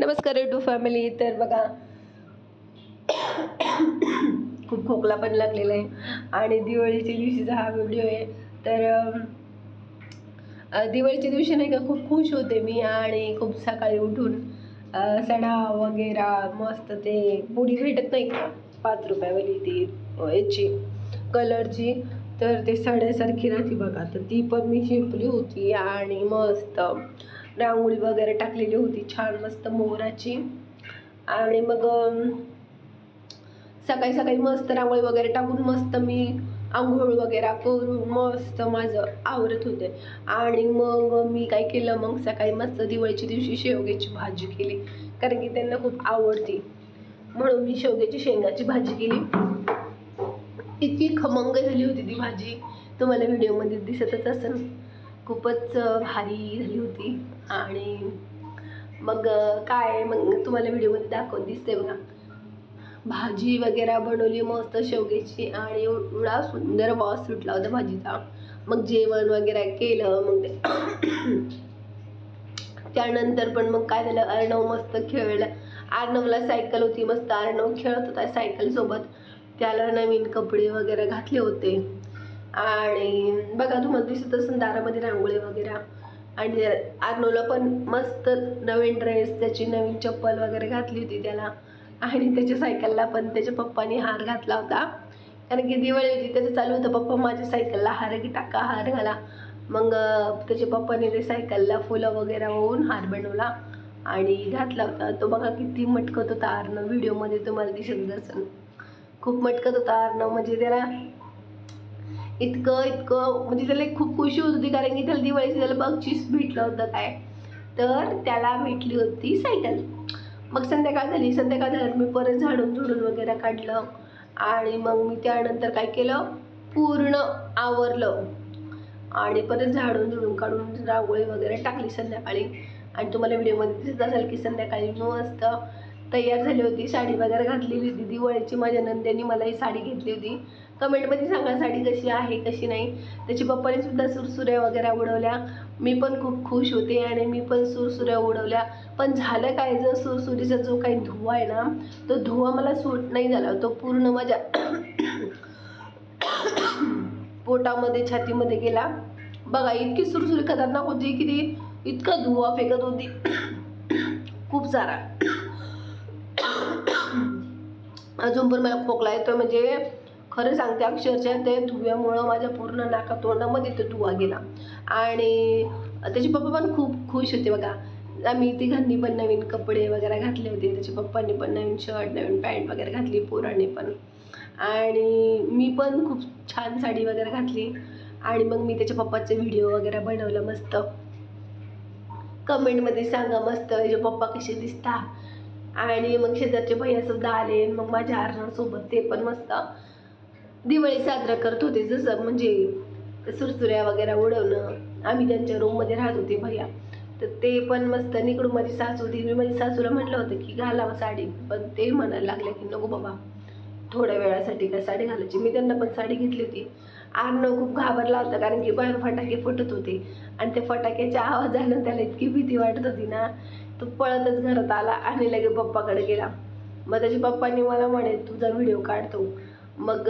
नमस्कार to family तर बघा खूप खोकला पण लागलेला आहे. आणि दिवाळीच्या दिवशीचा हा व्हिडिओ आहे. तर दिवाळीच्या दिवशी नाही का खूप खुश होते मी आणि खूप सकाळी उठून सडा वगैरे मस्त ते पुडी भेटत नाही का? पाच रुपयावाली ती याची कलरची. तर ते सड्यासारखी राहते बघा. तर ती पण मी शिंपली होती आणि मस्त. रांगोळी वगैरे टाकलेली होती छान मस्त मोराची आणि मग सकाळी सकाळी मस्त रांगोळी वगैरे टाकून मस्त मी आंघोळ वगैरे करून मस्त माझं आवरत होते. आणि मग मी काय केलं मग सकाळी मस्त दिवाळीच्या दिवशी शेवग्याची भाजी केली कारण की त्यांना खूप आवडती. म्हणून मी शेवग्याची शेंगाची भाजी केली. इतकी खमंग झाली होती ती भाजी. तुम्हाला व्हिडिओमध्ये दिसतच असेल. खूपच भारी झाली होती. आणि मग काय मग तुम्हाला व्हिडिओमध्ये दाखवून दिसते बघा. भाजी वगैरे बनवली मस्त शेवग्याची आणि एवढा सुंदर वास सुटला होता भाजीचा. मग जेवण वगैरे केलं मग त्यानंतर पण मग काय झालं? अर्णव मस्त खेळला. अर्णवला सायकल होती मस्त. अर्णव खेळत होता सायकल सोबत त्याला नवीन कपडे वगैरे घातले होते. आणि बघा तुम्हाला दिसत असेल दारामध्ये रांगोळी वगैरे. आणि आर्नोला पण मस्त नवीन ड्रेस त्याची नवीन चप्पल वगैरे घातली होती त्याला. आणि त्याच्या सायकलला पण त्याच्या पप्पाने हार घातला होता. कारण की दिवाळी होती त्याचं चालू होतं. पप्पा माझ्या सायकलला हार की टाका हार घाला. मग त्याच्या पप्पाने ते सायकलला फुलं वगैरे होऊन हार बनवला आणि घातला होता. तो बघा किती मटकत होता आर्न. व्हिडिओमध्ये तुम्हाला दिसत असेल. खूप मटकत होता आर्न. म्हणजे त्याला इतकं इतकं म्हणजे त्याला एक खूप खुशी होत होती कारण की त्याला दिवाळीचं त्याला बक्षीस भेटलं होतं काय. तर त्याला भेटली होती सायकल. मग संध्याकाळ झाली. संध्याकाळ झाल्यावर मी परत झाडून झुडून वगैरे काढलं. आणि मग मी त्यानंतर काय केलं? पूर्ण आवरलं. आणि परत झाडून झुडून काढून रांगोळी वगैरे टाकली संध्याकाळी. आणि तुम्हाला व्हिडिओमध्ये दिसत असेल की संध्याकाळी मस्त तयार झाली होती. साडी वगैरे घातलेली होती. दिवाळीची माझ्या नंद्यानी मला ही साडी घेतली होती. कमेंटमध्ये सांगा साडी कशी आहे कशी नाही. त्याची पप्पाने सुद्धा सुरसुऱ्या वगैरे उडवल्या. मी पण खूप खुश होते आणि मी पण सुरसुऱ्या उडवल्या. पण झालं काय जर सुरसुरीचा जो काही धुवा आहे ना तो धुवा मला सूट नाही झाला. तो पूर्ण माझ्या पोटामध्ये छातीमध्ये गेला. बघा इतकी सुरसुरी खतरनाक होती की ती इतका धुवा फेकत होती. खूप सारा. अजून पण मला खोकला येतो म्हणजे खरं सांगते अक्षरशः ते धुव्यामुळं माझ्या पूर्ण नाका तोंडामध्ये तो धुवा गेला. आणि त्याचे पप्पा पण खूप खुश होते बघा. आम्ही तिघांनी पण नवीन कपडे वगैरे घातले होते. त्याच्या पप्पांनी पण नवीन शर्ट नवीन पॅन्ट वगैरे घातली पोराने पण. आणि मी पण खूप छान साडी वगैरे घातली. आणि मग मी त्याच्या पप्पाचे व्हिडिओ वगैरे बनवलं मस्त. कमेंटमध्ये सांगा मस्त त्याचे पप्पा कसे दिसता? आणि मग शेजारचे भैया सुद्धा आले. मग माझ्या आरणासोबत ते पण मस्त. दिवाळी साजरा करत होते. जसं म्हणजे सुरसुऱ्या वगैरे उडवणं आम्ही त्यांच्या रूममध्ये राहत होते भैया. तर ते पण मस्त निकडून माझी सासू होती. मी माझी सासूला म्हटलं होतं की घालावं साडी. पण ते म्हणायला लागले की नको बाबा थोड्या वेळासाठी काय साडी घालायची. मी त्यांना पण साडी घेतली होती. अर्णव खूप घाबरला होता कारण की बाहेर फटाके फुटत होते. आणि त्या फटाक्याच्या आवाजानं त्याला इतकी भीती वाटत होती ना तो पळतच घरात आला आणि लगे पप्पाकडे गेला. मग त्याच्या पप्पांनी मला म्हणे तुझा व्हिडिओ काढतो. मग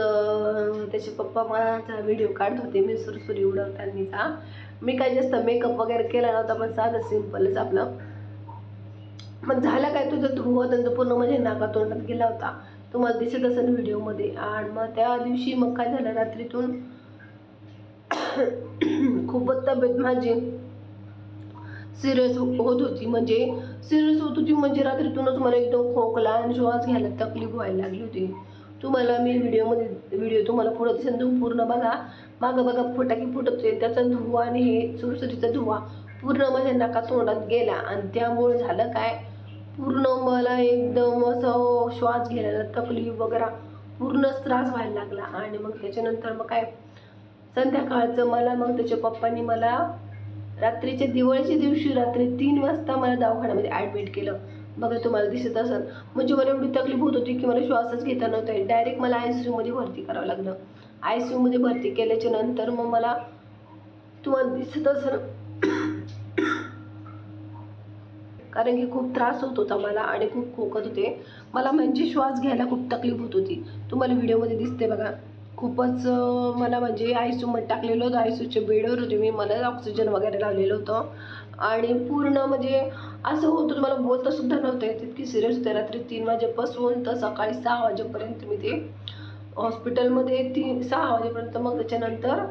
त्याचे पप्पा माझा व्हिडिओ काढत होते मी सुरसुरी उडवतानीचा मी काही जास्त मेकअप वगैरे केला नव्हता पण साधं सिम्पलच आपलं. मग झालं काय तुझं? धुवत आणि तो पूर्ण म्हणजे नाका तोंडात गेला होता. तुम्हाला दिसत असेल व्हिडिओमध्ये आणि मग त्या दिवशी मग काय झालं? रात्रीतून खूपच तब्येत माझी सिरियस होत होती. म्हणजे सिरियस होत होती म्हणजे रात्रीतूनच मला एकदम खोकला आणि श्वास घ्यायला तकलीफ व्हायला लागली होती. तुम्हाला मी व्हिडिओमध्ये व्हिडिओ तुम्हाला पुढं दिसेल तुम्ही पूर्ण बघा. मागं बघा फटाके फुटत होते त्याचा धुवा आणि हे सुरसुरीचा धुवा पूर्ण माझ्या नाका तोंडात गेला. आणि त्यामुळे झालं काय? पूर्ण मला एकदम असं श्वास घ्यायला तकलीफ वगैरे पूर्णच त्रास व्हायला लागला. आणि मग त्याच्यानंतर मग काय? संध्याकाळचं मला मग त्याच्या पप्पांनी मला रात्रीच्या दिवाळीच्या दिवशी रात्री तीन वाजता मला दवाखान्यामध्ये ॲडमिट केलं. बघा तुम्हाला दिसत असेल. म्हणजे मला एवढी तकलीफ होत होती की मला श्वासच घेता नव्हता डायरेक्ट मला आय सी यूमध्ये भरती करावं लागलं. आय सी यूमध्ये भरती केल्याच्यानंतर मग मला तुम्हाला दिसत असेल. कारण की खूप त्रास होत होता मला आणि खूप खोकत होते. मला म्हणजे श्वास घ्यायला खूप तकलीफ होत होती. तुम्हाला व्हिडिओमध्ये दिसते बघा. खूपच मला म्हणजे आयसूमध्ये टाकलेलं होतं. आयसूच्या बेडवर होते. मी मला ऑक्सिजन वगैरे लावलेलं होतं. आणि पूर्ण म्हणजे असं होतं मला बोलता सुद्धा नव्हतं येत. इतकी सिरियस होते रात्री तीन वाजेपासून तर सकाळी सहा वाजेपर्यंत मी ते हॉस्पिटलमध्ये तीन सहा वाजेपर्यंत मग त्याच्यानंतर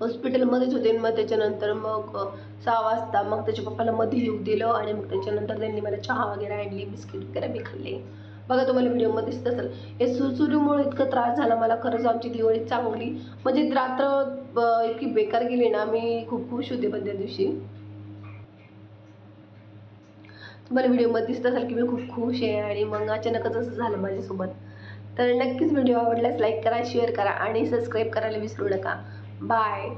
हॉस्पिटलमध्येच होते मग त्याच्यानंतर मग सहा वाजता मग त्याच्या पप्पाला मध्ये येऊ दिलं आणि मग त्याच्यानंतर त्यांनी मला चहा वगैरे आणली बिस्किट वगैरे मी खाल्ले. बघा तुम्हाला व्हिडिओमध्ये दिसत असेल. हे सुरसुरीमुळे इतका त्रास झाला मला खरंच आमची दिवाळी चांगली. म्हणजे रात्र इतकी बेकार गेली ना मी खूप खुश होते पण त्या दिवशी. तुम्हाला व्हिडिओमध्ये दिसत असेल की मी खूप खुश आहे आणि मग अचानकच असं झालं माझ्यासोबत. तर नक्कीच व्हिडिओ आवडल्यास लाईक करा शेअर करा आणि सबस्क्राईब करायला विसरू नका. बाय